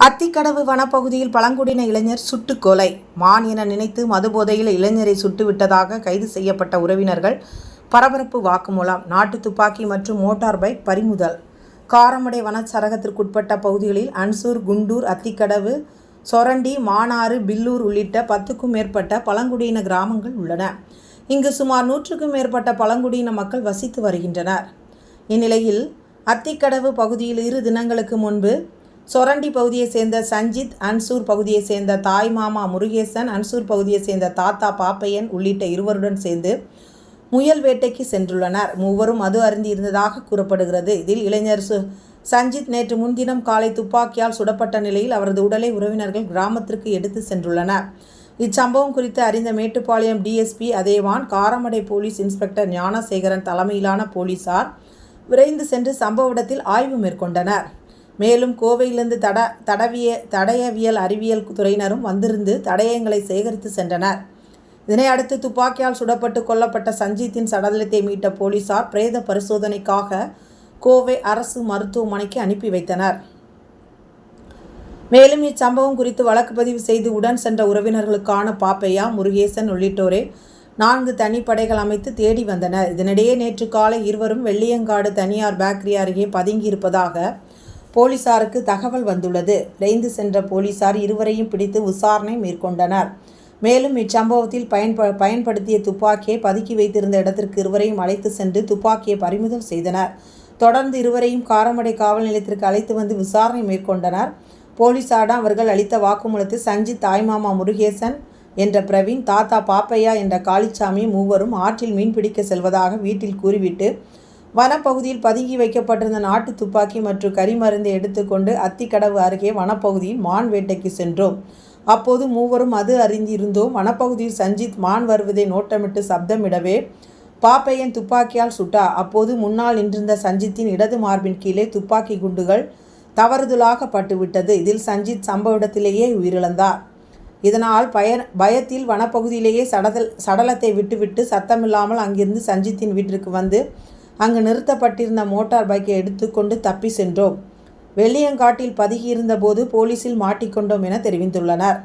அத்திக்கடவு வனப்பகுதியில் பழங்குடியின இளைஞர் சுட்டுக்கொலை மான் என நினைத்து மதுபோதையில் இளைஞரை சுட்டுவிட்டதாக கைது செய்யப்பட்ட உறவினர்கள் பரபரப்பு வாக்குமூலம் நாட்டு துப்பாக்கி மற்றும் மோட்டார் பைக் பறிமுதல். காரமடை வனச்சரகத்திற்குட்பட்ட பகுதிகளில் அன்சூர் குண்டூர் அத்திக்கடவு சொரண்டி மானாறு பில்லூர் உள்ளிட்ட பத்துக்கும் மேற்பட்ட பழங்குடியின கிராமங்கள் உள்ளன. இங்கு சுமார் நூற்றுக்கும் மேற்பட்ட பழங்குடியின மக்கள் வசித்து வருகின்றனர். இந்நிலையில் அத்திக்கடவு பகுதியில் இரு தினங்களுக்கு முன்பு சொரண்டி பகுதியைச் சேர்ந்த சஞ்சித் அன்சூர் பகுதியைச் சேர்ந்த தாய் மாமா முருகேசன் அன்சூர் பகுதியைச் சேர்ந்த தாத்தா பாப்பையன் உள்ளிட்ட இருவருடன் சேர்ந்து முயல் வேட்டைக்கு சென்றுள்ளனர். மூவரும் மது அருந்தி இருந்ததாக கூறப்படுகிறது. இதில் இளைஞர் சு சஞ்சித் நேற்று முன்தினம் காலை துப்பாக்கியால் சுடப்பட்ட நிலையில் அவரது உடலை உறவினர்கள் கிராமத்திற்கு எடுத்து சென்றுள்ளனர். இச்சம்பவம் குறித்து அறிந்த மேட்டுப்பாளையம் டிஎஸ்பி அதேவான் காரமடை போலீஸ் இன்ஸ்பெக்டர் ஞானசேகரன் தலைமையிலான போலீசார் விரைந்து சென்று சம்பவ இடத்தில் ஆய்வு மேற்கொண்டனர். மேலும் கோவையிலிருந்து தட தடவிய தடயவியல் அறிவியல் துறையினரும் வந்திருந்து தடயங்களை சேகரித்து சென்றனர். இதனை அடுத்து துப்பாக்கியால் சுடப்பட்டு கொல்லப்பட்ட சஞ்சீத்தின் சடலத்தை மீட்ட போலீசார் பிரேத பரிசோதனைக்காக கோவை அரசு மருத்துவமனைக்கு அனுப்பி வைத்தனர். மேலும் இச்சம்பவம் குறித்து வழக்கு பதிவு செய்து உடன் சென்ற உறவினர்களுக்கான பாப்பையா முருகேசன் உள்ளிட்டோரே நான்கு தனிப்படைகள் அமைத்து தேடி வந்தனர். இதனிடையே நேற்று காலை இருவரும் வெள்ளியங்காடு தனியார் பேக்கரி அருகே பதுங்கியிருப்பதாக போலீசாருக்கு தகவல் வந்துள்ளது. விரைந்து சென்ற போலீசார் இருவரையும் பிடித்து விசாரணை மேற்கொண்டனர். மேலும் இச்சம்பவத்தில் பயன்ப பயன்படுத்திய துப்பாக்கியை பதுக்கி வைத்திருந்த இடத்திற்கு இருவரையும் அழைத்து சென்று துப்பாக்கியை பறிமுதல் செய்தனர். தொடர்ந்து இருவரையும் காரமடை காவல் நிலையத்திற்கு அழைத்து வந்து விசாரணை மேற்கொண்டனர். போலீசாரிடம் அவர்கள் அளித்த வாக்குமூலத்தில் சஞ்சித் தாய்மாமா முருகேசன் என்ற பிரவீன் தாத்தா பாப்பையா என்ற காளிச்சாமி மூவரும் ஆற்றில் மீன்பிடிக்க செல்வதாக வீட்டில் கூறிவிட்டு வனப்பகுதியில் பதுங்கி வைக்கப்பட்டிருந்த நாட்டு துப்பாக்கி மற்றும் கரிமருந்தை எடுத்துக்கொண்டு அத்திக்கடவு அருகே வனப்பகுதியில் மான் வேட்டைக்கு சென்றோம். அப்போது மூவரும் அது அறிந்திருந்தோம். வனப்பகுதியில் சஞ்சித் மான் வருவதை நோட்டமிட்டு சப்தமிடவே பாப்பையன் துப்பாக்கியால் சுட்டா அப்போது முன்னால் நின்றிருந்த சஞ்சித்தின் இடது மார்பின் கீழே துப்பாக்கி குண்டுகள் தவறுதலாக பட்டுவிட்டது. இதில் சஞ்சித் சம்பவ இடத்திலேயே உயிரிழந்தார். இதனால் பய பயத்தில் வனப்பகுதியிலேயே சடதல் சடலத்தை விட்டுவிட்டு சத்தமில்லாமல் அங்கிருந்து சஞ்சித்தின் வீட்டிற்கு வந்து அங்கு நிறுத்தப்பட்டிருந்த மோட்டார் பைக்கை எடுத்துக்கொண்டு தப்பி சென்றோம். வெள்ளியங்காட்டில் பதுகியிருந்த போது போலீசில் மாட்டிக்கொண்டோம் என தெரிவித்துள்ளனர்.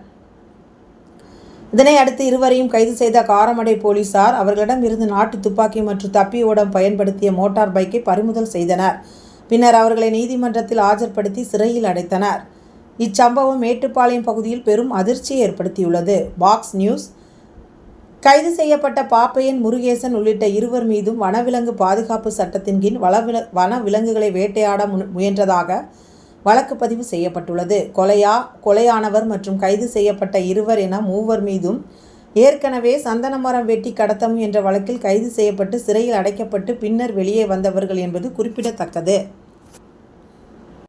இதனை அடுத்து இருவரையும் கைது செய்த காரமடை போலீசார் அவர்களிடம் இருந்து நாட்டு துப்பாக்கி மற்றும் தப்பி ஓடம் பயன்படுத்திய மோட்டார் பைக்கை பறிமுதல் செய்தனர். பின்னர் அவர்களை நீதிமன்றத்தில் ஆஜர்படுத்தி சிறையில் அடைத்தனர். இச்சம்பவம் மேட்டுப்பாளையம் பகுதியில் பெரும் அதிர்ச்சியை ஏற்படுத்தியுள்ளது. பாக்ஸ் நியூஸ் கைது செய்யப்பட்ட பாப்பையன் முருகேசன் உள்ளிட்ட இருவர் மீதும் வனவிலங்கு பாதுகாப்பு சட்டத்தின் கீழ் வளவில வனவிலங்குகளை வேட்டையாட மு- முயன்றதாக வழக்கு பதிவு செய்யப்பட்டுள்ளது. கொலையா கொலையானவர் மற்றும் கைது செய்யப்பட்ட இருவர் என மூவர் மீதும் ஏற்கனவே சந்தனமரம் வெட்டி கடத்தம் என்ற வழக்கில் கைது செய்யப்பட்டு சிறையில் அடைக்கப்பட்டு பின்னர் வெளியே வந்தவர்கள் என்பது குறிப்பிடத்தக்கது.